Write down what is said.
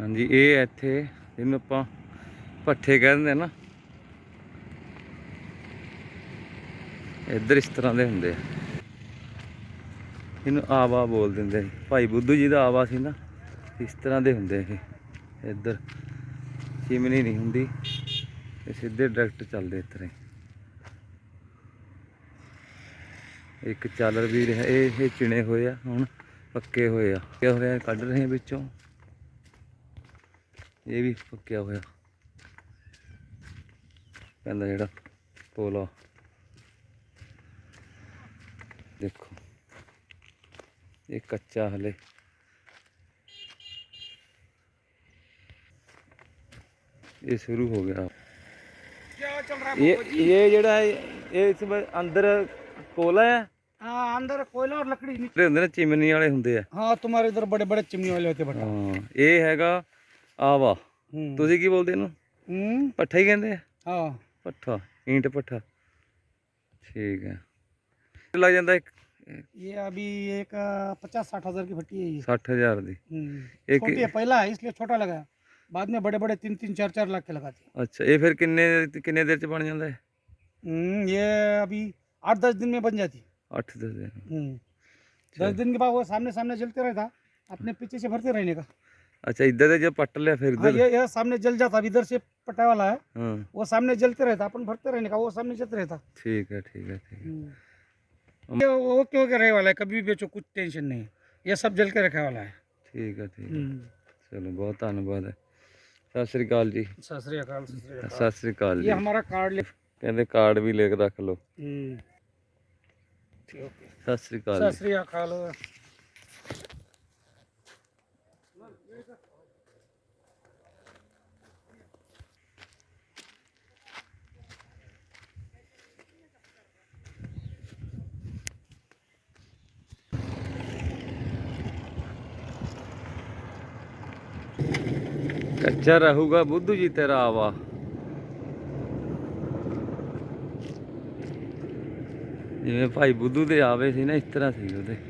ਹਾਂਜੀ, ਇਹ ਇੱਥੇ ਇਹਨੂੰ ਆਪਾਂ ਪੱਠੇ ਕਹਿ ਦਿੰਦੇ ਨਾ। ਇੱਧਰ ਇਸ ਤਰ੍ਹਾਂ ਦੇ ਹੁੰਦੇ ਆ। ਇਹਨੂੰ ਆਵਾ ਬੋਲ ਦਿੰਦੇ ਭਾਈ ਬੁੱਧੂ ਜੀ ਦਾ ਆਵਾ ਸੀ ਨਾ, ਇਸ ਤਰ੍ਹਾਂ ਦੇ ਹੁੰਦੇ ਇਹ। ਇੱਧਰ ਚਿਮਨੀ ਨਹੀਂ ਹੁੰਦੀ, ਇਹ ਸਿੱਧੇ ਡਾਇਰੈਕਟ ਚੱਲਦੇ ਇਸ ਇੱਕ ਚਾਲਰ ਵੀ ਰਿਹਾ, ਇਹ ਇਹ ਚਿਣੇ ਹੋਏ ਆ, ਹੁਣ ਪੱਕੇ ਹੋਏ ਆ। ਇਹ ਰਿਹਾ ਕੱਢ ਰਹੇ ਵਿੱਚੋਂ। ਇਹ ਵੀ ਪੱਕਿਆ ਹੋਇਆ ਕਹਿੰਦਾ ਜਿਹੜਾ ਪੋਲਾ ਦੇਖੋ ਇਹ ਕੱਚਾ ਹਲੇ ਇਹ ਸ਼ੁਰੂ ਹੋ ਗਿਆ क्या चल रहा है ਇਹ बाबू जी? ਇਹ ਜਿਹੜਾ ਹੈ, ਇਹ ਇਸ ਵਿੱਚ ਅੰਦਰ ਕੋਲਾ ਹੈ हाँ अंदर कोयला और लकड़ी नीचे ਜਿਹੜੇ ਹੁੰਦੇ ਨੇ ਚਿਮਨੀ ਵਾਲੇ ਹੁੰਦੇ ਆ हाँ तुम्हारे इधर बड़े बड़े चिमनी वाले होते बेटा ਹਾਂ ਇਹ ਹੈਗਾ ਆਵਾ हम्म। ਤੁਸੀਂ ਕੀ ਬੋਲਦੇ ਇਹਨੂੰ हम्म, ਪੱਠਾ ਹੀ ਕਹਿੰਦੇ ਆ हाँ ਪੱਠਾ ਈਂਟ ਪੱਠਾ ਠੀਕ ਹੈ ਲੱਗ ਜਾਂਦਾ ਇੱਕ ये अभी एक पचास साठ हजार की भट्टी है ये 60000 ਦੀ हम्म, एक- छोटी है पहला है इसलिए छोटा लगाया बाद में बड़े बड़े तीन तीन चार चार लाख के लगाते हैं ਅੱਛਾ ਇਹ ਫਿਰ ਕਿੰਨੇ ਕਿੰਨੇ ਦੇਰ ਚ ਬਣ ਜਾਂਦਾ ਹੈ हम्म, ये अभी आठ दस दिन में बन जाती 8 ਦਸ ਦਿਨ हम्म, दस दिन के बाद वो सामने सामने जलते रहता अपने पीछे से भरते रहने का ਅੱਛਾ ਇੱਧਰ ਦੇ ਜੇ ਪੱਟ ਲਿਆ ਫਿਰ हाँ ਇੱਧਰ ये ये सामने जल जाता अब इधर से पटा वाला है ਹਾਂ वो सामने जलते रहता अपन भरते रहने का वो सामने जलते रहता ਠੀਕ है ठीक है ठीक है ये वो क्यों के रहे वाला है कभी भी बेचो कुछ टेंशन नहीं है ये सब जल के रखने वाला है ਠੀਕ ਹੈ ਠੀਕ ਹੈ हम्म। ਚਲੋ ਬਹੁਤ ਧੰਨਵਾਦ ਹੈ ਸਤਿ ਸ੍ਰੀ ਅਕਾਲ ਜੀ सत श्री अकाल सत श्री अकाल। ਸਤਿ ਸ੍ਰੀ ਅਕਾਲ ये ਜੀ हमारा कार्ड लिख ਕਹਿੰਦੇ ਕਾਰਡ ਵੀ ਲਿਖ ਰੱਖ ਲਓ हम्म। ठीक, ओके ਸਤਿ ਸ੍ਰੀ ਅਕਾਲ सत ਜੀ श्री अकाल ਕੱਚਾ ਰਹੂਗਾ ਬੁੱਧੂ ਜੀ ਤੇਰਾ ਆਵਾ। ਜਿਵੇਂ ਭਾਈ ਬੁੱਧੂ ਦੇ ਆਵੇ ਸੀ ਨਾ, ਇਸ ਤਰ੍ਹਾਂ ਸੀ ਉਹਦੇ।